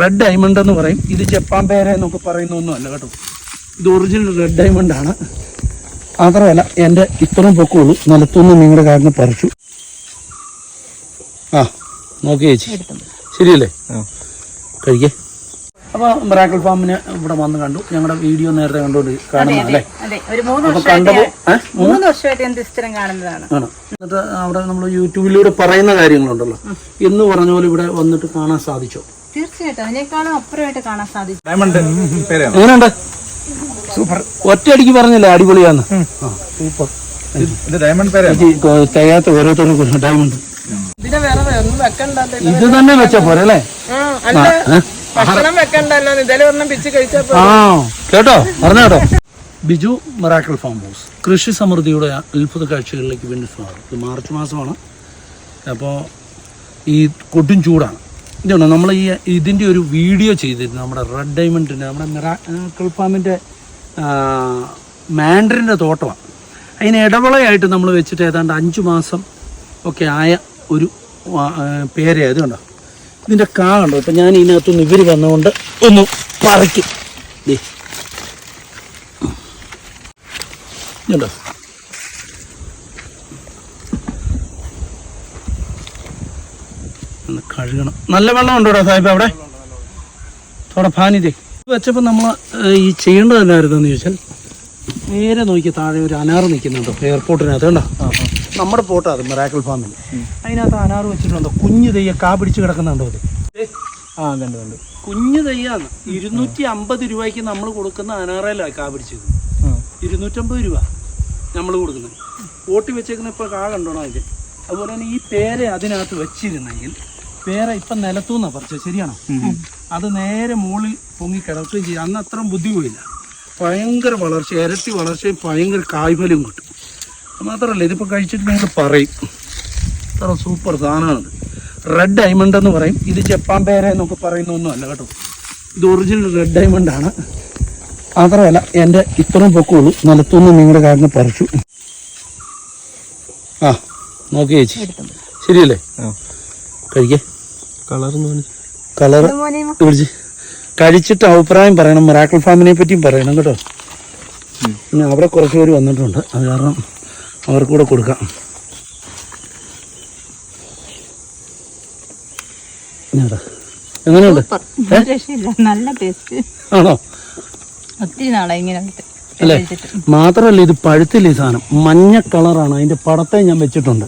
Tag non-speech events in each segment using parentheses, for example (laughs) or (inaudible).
Red diamond എന്ന് പറയും. ഇത് ജപ്പാൻ പേര എന്നൊക്കെ പറയുന്ന ഒന്നുമല്ല കേട്ടോ. ഇത് ഒറിജിനൽ റെഡ് ഡയമണ്ട് ആണ്. മാത്രമല്ല എന്റെ ഇത്രയും പൊക്കമുള്ളൂ നിലത്തുനിന്ന് നിങ്ങളുടെ കാരണം പറിച്ചു. ആ നോക്കി ചേച്ചി. ശരിയല്ലേ? കഴിക്കേ. അപ്പോൾ മിറാക്കിൾ ഫാമിന് ഇവിടെ വന്ന് കണ്ടു. ഞങ്ങളുടെ വീഡിയോ നേരത്തെ കണ്ടോണ്ട് കാണുന്നതല്ലേ അതെ ഒരു മൂന്ന് അപ്പോൾ വർഷമായിട്ട് കണ്ടപ്പോൾ മൂന്ന്? വർഷമായിട്ട് എന്ത് സ്ഥിരം കാണുന്നതാണ്. ആണ്. എന്നിട്ട് അവിടെ നമ്മൾ യൂട്യൂബിലൂടെ പറയുന്ന കാര്യങ്ങളുണ്ടല്ലോ. എന്ന് പറഞ്ഞ പോലെ ഇവിടെ വന്നിട്ട് കാണാൻ സാധിച്ചോ? തീർച്ചയായിട്ടും. അതിനേക്കാളും അപ്പുറമായിട്ട് കാണാൻ സാധിച്ചു ഡയമണ്ട് പേരാണ് എങ്ങനെയുണ്ട്? സൂപ്പർ ഒറ്റയടിക്ക് പറഞ്ഞില്ലേ അടിപൊളിയാന്ന്? സൂപ്പർ തികയാത്ത ഓരോരുത്തരും ഡയമണ്ട് ഇത് തന്നെ വെച്ച പോരെ അല്ലേ? ആ കേട്ടോ? പറഞ്ഞോ കേട്ടോ? ബിജു മറാക്കൽ ഫാം ഹൗസ് കൃഷി സമൃദ്ധിയുടെ അത്ഭുത കാഴ്ചകളിലേക്ക് വേണ്ടി സ്വാഗതം. ഇത് മാർച്ച് മാസമാണ്. അപ്പോൾ ഈ കൊടും ചൂടാണ്. ഇതുണ്ട്? നമ്മൾ ഈ ഇതിന്റെ ഒരു വീഡിയോ ചെയ്തിരുന്നു. നമ്മുടെ റെഡ് ഡയമണ്ടിന്റെ നമ്മുടെ മിറാക്കൽ ഫാമിന്റെ മാൻഡറിന്റെ തോട്ടമാണ്. അതിന് ഇടവളയായിട്ട് നമ്മൾ വെച്ചിട്ട് ഏതാണ്ട് അഞ്ച് മാസം ഒക്കെ ആയ ഒരു ഇത് കണ്ടോ? ഇതിന്റെ കാ കണ്ടോ? ഇപ്പം ഞാൻ ഇതിനകത്തുനിന്ന് ഇവർ വന്നുകൊണ്ട് ഒന്ന് പറിക്കും. ഇതുണ്ടോ? ഒന്ന് കഴുകണം. നല്ല വെള്ളം ഉണ്ടോ സാഹിബ് അവിടെ? തോടെ ഫാനിതേ. വെച്ചപ്പോൾ നമ്മൾ ഈ ചെയ്യേണ്ടത് എന്നായിരുന്നെന്ന് ചോദിച്ചാൽ നേരെ നോക്കി താഴെ ഒരു അനാറ് നിൽക്കുന്നുണ്ടോ എയർപോർട്ടിനകത്ത് കണ്ടോ? നമ്മുടെ പോട്ടാ അത് മെറാക്കിൾ ഫാമിൽ. അതിനകത്ത് അനാറ് വെച്ചിട്ടുണ്ടോ. കുഞ്ഞു തെയ്യ കാ പിടിച്ച് കിടക്കുന്നുണ്ടോ അത് ആ കണ്ടു കണ്ടു. കുഞ്ഞു തെയ്യാന്ന് ഇരുന്നൂറ്റി അമ്പത് രൂപയ്ക്ക് നമ്മൾ കൊടുക്കുന്ന അനാറയിലാണ് കാ പിടിച്ചത്. ഇരുന്നൂറ്റമ്പത് രൂപ നമ്മൾ കൊടുക്കുന്നത്. ഓട്ടി വെച്ചേക്കുന്ന ഇപ്പോൾ കാ കണ്ടോണോ അതിൽ അതുപോലെ തന്നെ ഈ പേര അതിനകത്ത് വെച്ചിരുന്നെങ്കിൽ പേര ഇപ്പം നിലത്തുനിന്നാണ് പറിച്ചത്. ശരിയാണോ? അത് നേരെ മുകളിൽ പൊങ്ങി കിടക്കുകയും ചെയ്യും. അന്ന് അത്രയും പോയില്ല ഭയങ്കര വളർച്ച ഇരട്ടി വളർച്ചയും ഭയങ്കര കായ്ഫലവും കിട്ടും. അത് മാത്രമല്ല ഇതിപ്പോൾ കഴിച്ചിട്ട് നിങ്ങൾ പറയും. അത്ര സൂപ്പർ സാധനമാണിത്. റെഡ് ഡയമണ്ട് എന്ന് പറയും. ഇത് ജപ്പാൻ പേര എന്നൊക്കെ പറയുന്ന ഒന്നുമല്ല കേട്ടോ. ഇത് ഒറിജിനൽ റെഡ് ഡയമണ്ട് ആണ്. മാത്രമല്ല എന്റെ ഇത്രയും പൊക്കമുള്ളൂ. നിലത്തുനിന്ന് നിങ്ങളുടെ കാരണം പറിച്ചു. ആ നോക്കി ചേച്ചി. ശരിയല്ലേ? കഴിക്കേ. കളർ കഴിച്ചിട്ട് അഭിപ്രായം പറയണം മിറാക്കിൾ ഫാമിനെ പറ്റിയും പറയണം കേട്ടോ. പിന്നെ അവിടെ കുറച്ച് പേര് വന്നിട്ടുണ്ട്. അത് കാരണം അവർക്ക് കൂടെ കൊടുക്കാം. എങ്ങനെയുണ്ട്? ആണോ? ഒത്തിരി ഇങ്ങനെ. അല്ലേ. മാത്രമല്ല ഇത് പഴുത്തില്ല ഈ സാധനം. മഞ്ഞ കളറാണ്. അതിന്റെ പടത്തെ ഞാൻ വെച്ചിട്ടുണ്ട്.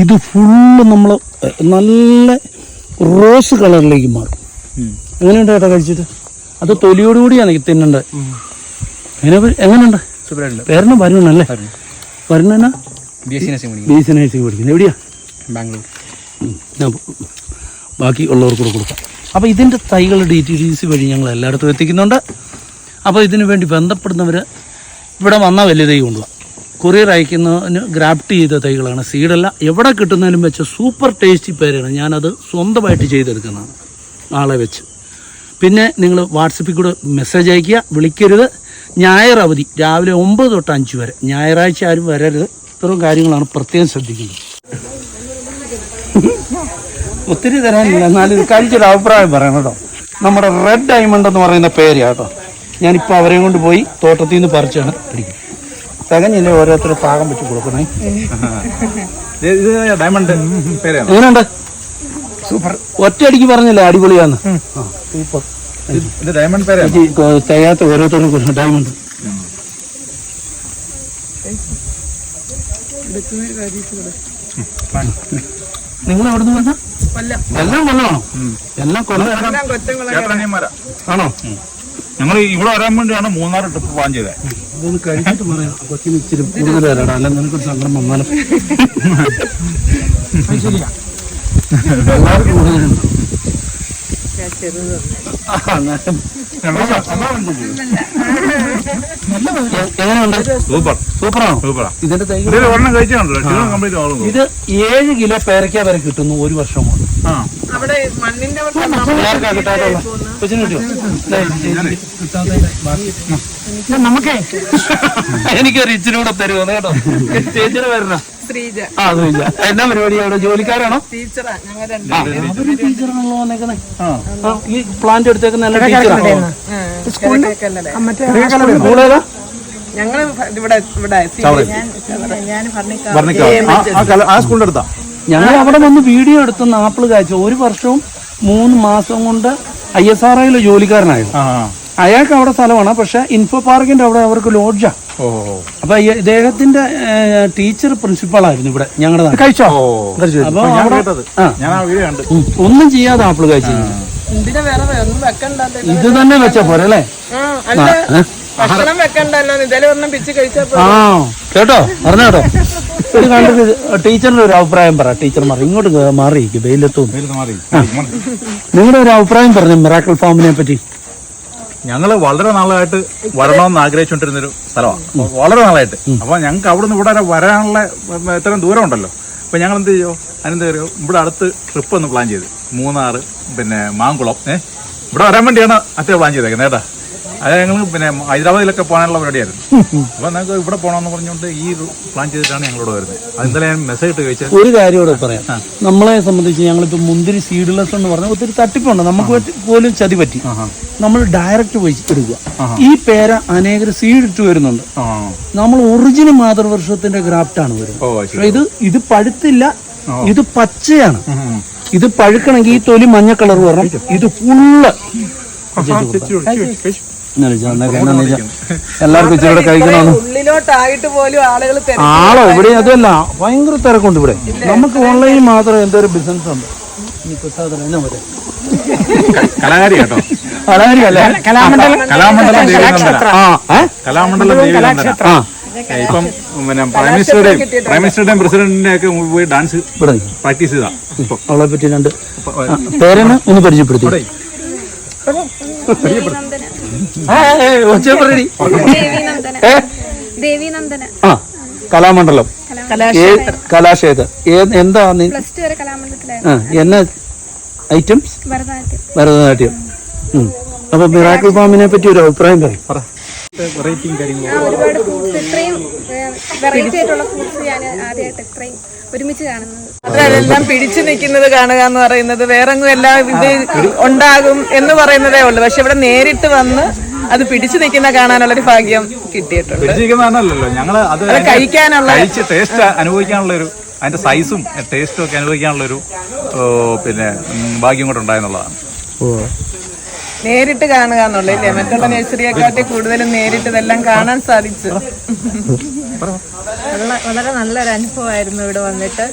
ഇത് ഫുള്ള് നമ്മൾ നല്ല റോസ് കളറിലേക്ക് മാറും. എങ്ങനെയുണ്ട് ചേട്ടാ കഴിച്ചിട്ട്? അത് തൊലിയോടുകൂടിയാണ് ഈ പ- എങ്ങനെയുണ്ട്? വേറെ വരുണല്ലേ Varuna. B S C nursing പഠിക്കുന്നത് എവിടെയാ? ബാംഗ്ലൂർ. ഞാൻ ബാക്കി ഉള്ളവർക്ക് കൂടെ കൊടുക്കാം. അപ്പോൾ ഇതിന്റെ തൈകൾ ഡി ടി ഡി സി വഴി ഞങ്ങൾ എല്ലായിടത്തും എത്തിക്കുന്നുണ്ട്. അപ്പോൾ ഇതിനു വേണ്ടി ബന്ധപ്പെടുന്നവർ ഇവിടെ വന്നാൽ വലിയ തൈ കൊണ്ടുപോകാം കൊറിയർ അയക്കുന്നതിന് ഗ്രാഫ്റ്റ് ചെയ്ത തൈകളാണ്. സീഡല്ല എവിടെ കിട്ടുന്നതിലും വെച്ച് സൂപ്പർ ടേസ്റ്റി പേരാണ്. ഞാനത് സ്വന്തമായിട്ട് ചെയ്തെടുക്കുന്നതാണ്. ആളെ വെച്ച്. പിന്നെ നിങ്ങൾ വാട്സപ്പിൽ കൂടെ മെസ്സേജ് അയക്കുക വിളിക്കരുത്. ഞായർ അവധി രാവിലെ ഒമ്പത് തൊട്ട് അഞ്ച് വരെ. ഞായറാഴ്ച ആരും വരരുത്. ഇത്തരം കാര്യങ്ങളാണ് പ്രത്യേകം ശ്രദ്ധിക്കുന്നത്. ഒത്തിരി തരാനില്ല. എന്നാലും ഇത് കഴിച്ചൊരു അഭിപ്രായം പറയണം കേട്ടോ. നമ്മുടെ റെഡ് ഡയമണ്ട് എന്ന് പറയുന്ന പേര് കേട്ടോ. ഞാനിപ്പോൾ അവരെയും കൊണ്ട് പോയി തോട്ടത്തിൽ നിന്ന് പറിച്ചാണ് പിടിക്കും തികഞ്ഞില്ലേ ഓരോരുത്തർ പാകം വെച്ച് കൊടുക്കണേ ഇത് ഡയമണ്ട് എങ്ങനെയുണ്ട്? സൂപ്പർ. ഒറ്റയടിക്ക് പറഞ്ഞില്ലേ അടിപൊളിയാന്ന്? സൂപ്പർ. ഇത് ഡയമണ്ട് തികയാത്ത ഓരോരുത്തരും കൊടുക്കും ഡയമണ്ട് നിങ്ങൾ എവിടെ നിന്ന് എല്ലാം കൊല്ലമാണോ? എല്ലാം കൊല്ലം ആണോ? ഞങ്ങൾ ഇവിടെ വരാൻ വേണ്ടിയാണ് മൂന്നാർ ട്രിപ്പ് പ്ലാൻ ചെയ്തത്. കഴിച്ചിട്ട് പറയാം. കൊച്ചിന് ഇച്ചിരി കൂടുതൽ അല്ല നിനക്കൊരു സങ്കടം വന്നാലും? കൂടുതലുണ്ട്. ഇത് ഏഴ് കിലോ പേരയ്ക്ക വരെ കിട്ടുന്നു ഒരു വർഷം കൊണ്ട്. അവിടെ മണ്ണിന്റെ നമുക്കേ എനിക്കൊരു ഇച്ചിരി കൂടെ തരുമോ? കേട്ടോ. ചേച്ചിയുടെ വരണോ ശ്രീജ. ആ. എന്നാ പരിപാടി അവിടെ? ജോലിക്കാരാണോ? ടീച്ചറാ. ഞങ്ങൾ ഈ പ്ലാന്റ് എടുത്തേക്കുന്ന നല്ല ടീച്ചറാണോ? സ്കൂളേതാ? ഞങ്ങൾ ഇവിടെ ഇവിടെ ഞാൻ പറഞ്ഞ വർണിക്കാം ആ, ആ കല- ആ സ്കൂളിന്റെ അടുത്താ? ഞങ്ങൾ അവിടെ വന്ന് വീഡിയോ എടുത്തുന്ന ആപ്പിൾ കാഴ്ച ഒരു വർഷവും മൂന്ന് മാസം കൊണ്ട് ഐ എസ് ആർ ഐയിലെ ജോലിക്കാരനായിരുന്നു. അയാൾക്ക് അവിടെ സ്ഥലമാണ്. പക്ഷെ ഇൻഫോ പാർക്കിന്റെ അവിടെ അവർക്ക് ലോഡ്ജാ. അപ്പൊ ഇദ്ദേഹത്തിന്റെ ടീച്ചർ പ്രിൻസിപ്പളായിരുന്നു ഇവിടെ ഞങ്ങളുടെ കഴിച്ചോ? ഓ. അപ്പൊ ഞാൻ കേട്ടത്. ഞാൻ ആ വീഡിയോ കണ്ട്. ഒന്നും ചെയ്യാതെ ആപ്പിൾ കഴിച്ചു വെക്കണ്ടല്ലോ ഇത് തന്നെ വെച്ച പോരെ അല്ലേ? കേട്ടോ? പറഞ്ഞോ കേട്ടോ? ഇത് കണ്ടിട്ട് ടീച്ചറിന്റെ ഒരു അഭിപ്രായം പറ. ടീച്ചർ മാറി. ഇങ്ങോട്ട് മാറി. മാറിയിരിക്കും വെയിലത്തും നിങ്ങളുടെ ഒരു അഭിപ്രായം പറഞ്ഞു മിറാക്കിൾ ഫാമിനെ പറ്റി. ഞങ്ങൾ വളരെ നാളായിട്ട് വരണമെന്ന് ആഗ്രഹിച്ചുകൊണ്ടിരുന്നൊരു സ്ഥലമാണ് വളരെ നാളായിട്ട്. അപ്പൊ ഞങ്ങൾക്ക് അവിടെ നിന്ന് ഇവിടെ വരെ വരാനുള്ള ഇത്രയും ദൂരം ഉണ്ടല്ലോ. അപ്പൊ ഞങ്ങൾ എന്ത് ചെയ്യോ? അതിനെന്താ പറയുക ഇവിടെ അടുത്ത് ട്രിപ്പ് ഒന്ന് പ്ലാൻ ചെയ്ത്. മൂന്നാറ് പിന്നെ മാങ്കുളം. ഏഹ് ഇവിടെ വരാൻ വേണ്ടിയാണ് അത്ര പ്ലാൻ ചെയ്തേക്കുന്നത് കേട്ടാ. അത് ഞങ്ങൾ പിന്നെ ഹൈദരാബാദിലൊക്കെ പോകാനുള്ള പരിപാടിയായിരുന്നു. (laughs) അപ്പൊ ഞങ്ങൾക്ക് ഇവിടെ പോകണമെന്ന് പറഞ്ഞുകൊണ്ട് ഈ പ്ലാൻ ചെയ്തിട്ടാണ് ഞങ്ങളോട് വരുന്നത്. അത് ഇന്നലെ ഞാൻ മെസ്സേജ് ഇട്ട് ചോദിച്ചത്. ഒരു കാര്യം കൂടെ പറയാം. നമ്മളെ സംബന്ധിച്ച് ഞങ്ങളിപ്പോ മുന്തിരി സീഡ്ലെസ് എന്ന് പറഞ്ഞാൽ ഒത്തിരി തട്ടിപ്പുണ്ട്. നമുക്ക് പോലും ചതി പറ്റി. നമ്മൾ ഡയറക്റ്റ് പോയി എടുക്കുക. ഈ പേര അനേകർ സീഡ് ഇട്ട് വരുന്നുണ്ട്. നമ്മൾ ഒറിജിനൽ മാതൃവർഷത്തിന്റെ ഗ്രാഫ്റ്റ് ആണ് വരുന്നത്. ഇത് ഇത് പഴുത്തില്ല ഇത് പച്ചയാണ്. ഇത് പഴുക്കണെങ്കിൽ ഈ തൊലി മഞ്ഞ കളർ വരണം. ഇത് ഫുള്ള് എല്ലാവർക്കും ഇച്ചിരി കഴിക്കണമെന്ന് ഉള്ളിലോട്ടായിട്ട് പോലും ആളുകൾ ആളോ? ഇവിടെ അതല്ല ഭയങ്കര തിരക്കുണ്ട് ഇവിടെ. നമുക്ക് ഓൺലൈനിൽ മാത്രം എന്തൊരു ഒരു ബിസിനസ് ഉണ്ട്. കലാകാരി കേട്ടോ. കലാമണ്ഡലം? കലാമണ്ഡലം ഇപ്പം പിന്നെ പ്രൈം മിനിസ്റ്ററുടെയും പ്രൈം മിനിസ്റ്ററുടെയും പ്രസിഡന്റിന്റെ ഒക്കെ പോയി ഡാൻസ് പ്രാക്ടീസ് ചെയ്താ. ഇപ്പൊ അവളെ പറ്റി രണ്ട് പേരെന്ന് ഒന്ന് പരിചയപ്പെടുത്തി. പറയടി. ആ കലാമണ്ഡലം. കലാക്ഷേത്ര എന്താ നീ? എന്നാ ഐറ്റംസ്? ഭരതനാട്യം. അപ്പൊ മിറാക്കിൾ ഫാമിനെ പറ്റി ഒരു അഭിപ്രായം പറയും. ഒരുപാട് ഫ്രൂട്ട്സ് ഇത്രയും വെറൈറ്റി ആയിട്ടുള്ള ഫ്രൂട്ട്സ് ഞാൻ ആദ്യമായിട്ട് ഇത്രയും ഒരുമിച്ച് കാണുന്നത്. അതെല്ലാം പിടിച്ചു നിൽക്കുന്നത് കാണുക എന്ന് പറയുന്നത് വേറെങ്ങും എല്ലാം ഇത് ഉണ്ടാകും എന്ന് പറയുന്നതേ ഉള്ളൂ. പക്ഷെ ഇവിടെ നേരിട്ട് വന്ന് അത് പിടിച്ചു നിൽക്കുന്ന കാണാനുള്ള ഒരു ഭാഗ്യം കിട്ടിയിട്ടുണ്ട്. പിടിച്ചിരിക്കുന്നതാണല്ലോ. അത് കഴിക്കാനുള്ള കഴിച്ച് ടേസ്റ്റ് അനുഭവിക്കാനുള്ള ഒരു അതിന്റെ സൈസും ടേസ്റ്റും ഒക്കെ അനുഭവിക്കാനുള്ള ഒരു പിന്നെ ഭാഗ്യം കൂടെ ഉണ്ടായെന്നുള്ളതാണ് നേരിട്ട് കാണുക എന്നുള്ളത് മറ്റുള്ള നഴ്സറിയെക്കാട്ടി കൂടുതലും നേരിട്ട് ഇതെല്ലാം കാണാൻ സാധിച്ചു. വളരെ നല്ലൊരു അനുഭവമായിരുന്നു ഇവിടെ വന്നിട്ട്.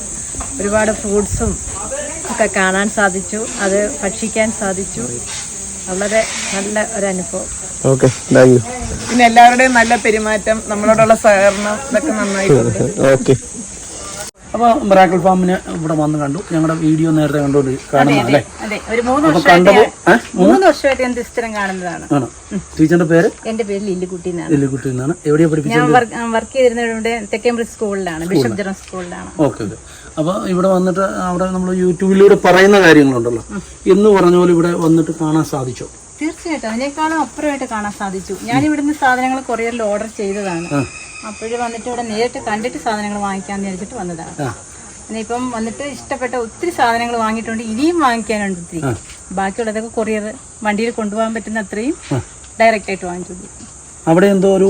ഒരുപാട് ഫ്രൂട്ട്സും ഒക്കെ കാണാൻ സാധിച്ചു അത് ഭക്ഷിക്കാൻ സാധിച്ചു. വളരെ നല്ല ഒരു അനുഭവം. ഓക്കെ പിന്നെ എല്ലാവരുടെയും നല്ല പെരുമാറ്റം നമ്മളോടുള്ള സഹകരണം ഇതൊക്കെ നന്നായിട്ടുണ്ട്. (laughs) ഓക്കെ അപ്പൊ മിറാക്കിൾ ഫാമിന് ഇവിടെ വന്ന് കണ്ടു. ഞങ്ങളുടെ വീഡിയോ നേരത്തെ കണ്ടോണ്ട് കാണുന്നതല്ലേ ഒരു മൂന്ന് വർഷമായിട്ട് ഇത് സ്ഥിരം കാണുന്നതാണ്. ആണ്? ടീച്ചറിന്റെ പേര്? എന്റെ പേര് ലില്ലിക്കുട്ടി എന്നാണ് ലില്ലിക്കുട്ടി എന്നാണ്. എവിടെയാ പഠിപ്പിച്ചത്? വർക്ക് ചെയ്തിരുന്നത് ഇവിടെ തെക്കേമ്പ്രി സ്കൂളിലാണ് ബിഷപ്പ് ജെറം സ്കൂളിലാണ്. Okay okay. അപ്പൊ ഇവിടെ വന്നിട്ട് അവിടെ നമ്മൾ യൂട്യൂബിലൂടെ പറയുന്ന കാര്യങ്ങളുണ്ടല്ലോ. എന്ന് പറഞ്ഞ പോലെ ഇവിടെ വന്നിട്ട് കാണാൻ സാധിച്ചോ? തീർച്ചയായിട്ടും. അതിനേക്കാളും അപ്പുറമായിട്ട് കാണാൻ സാധിച്ചു. ഞാൻ ഇവിടുന്ന് സാധനങ്ങൾ കൊറിയറിൽ ഓർഡർ ചെയ്തതാണ്. അപ്പോഴും വന്നിട്ട് ഇവിടെ നേരിട്ട് കണ്ടിട്ട് സാധനങ്ങൾ വാങ്ങിക്കാൻ വിചാരിച്ചിട്ട് വന്നതാണ്. ഇപ്പം വന്നിട്ട് ഇഷ്ടപ്പെട്ട ഒത്തിരി സാധനങ്ങൾ വാങ്ങിയിട്ടുണ്ട്. ഇനിയും വാങ്ങിക്കാനുണ്ട് ഒത്തിരി ബാക്കിയുള്ളതൊക്കെ കൊറിയർ വണ്ടിയിൽ കൊണ്ടുപോകാൻ പറ്റുന്ന അത്രയും ഡയറക്റ്റ് ആയിട്ട് വാങ്ങിച്ചു അവിടെ എന്തോ ഒരു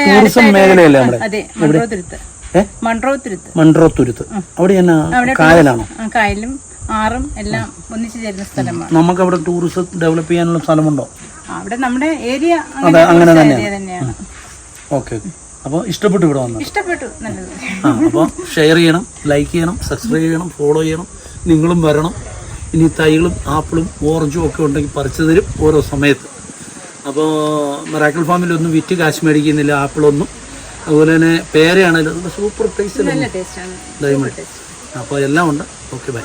ടൂറിസം മേഖലയല്ലേ അതെ മൺട്രോത്തുരുത്ത് ഏ? മൺട്രോത്തുരുത്ത് മൺട്രോത്തുരുത്ത് അവിടെ കായലാണോ? കായലും ആറും എല്ലാം ഒന്നിച്ചു ചേരുന്ന സ്ഥലമാണ്. നമുക്ക് അവിടെ ടൂറിസം ഡെവലപ്പ് ചെയ്യാനുള്ള സ്ഥലമുണ്ടോ? അവിടെ നമ്മുടെ ഏരിയ അങ്ങനെ തന്നെയാണ്. ഓക്കെ അപ്പോൾ ഇഷ്ടപ്പെട്ടു ഇവിടെ വന്നത്? ഇഷ്ടപ്പെട്ടു നല്ലത്. ആ അപ്പോൾ ഷെയർ ചെയ്യണം ലൈക്ക് ചെയ്യണം സബ്സ്ക്രൈബ് ചെയ്യണം ഫോളോ ചെയ്യണം നിങ്ങളും വരണം. ഇനി തൈകളും ആപ്പിളും ഓറഞ്ചും ഒക്കെ ഉണ്ടെങ്കിൽ പറിച്ചു തരും ഓരോ സമയത്ത്. അപ്പോൾ മെറാക്കിൾ ഫാമിലൊന്നും വിറ്റ് കാശ് മേടിക്കുന്നില്ല ആപ്പിളൊന്നും. അതുപോലെ തന്നെ പേരയാണെങ്കിലും സൂപ്പർ ടേസ്റ്റ് ഡയമണ്ട് അപ്പോൾ എല്ലാം ഉണ്ട്. Okay bye.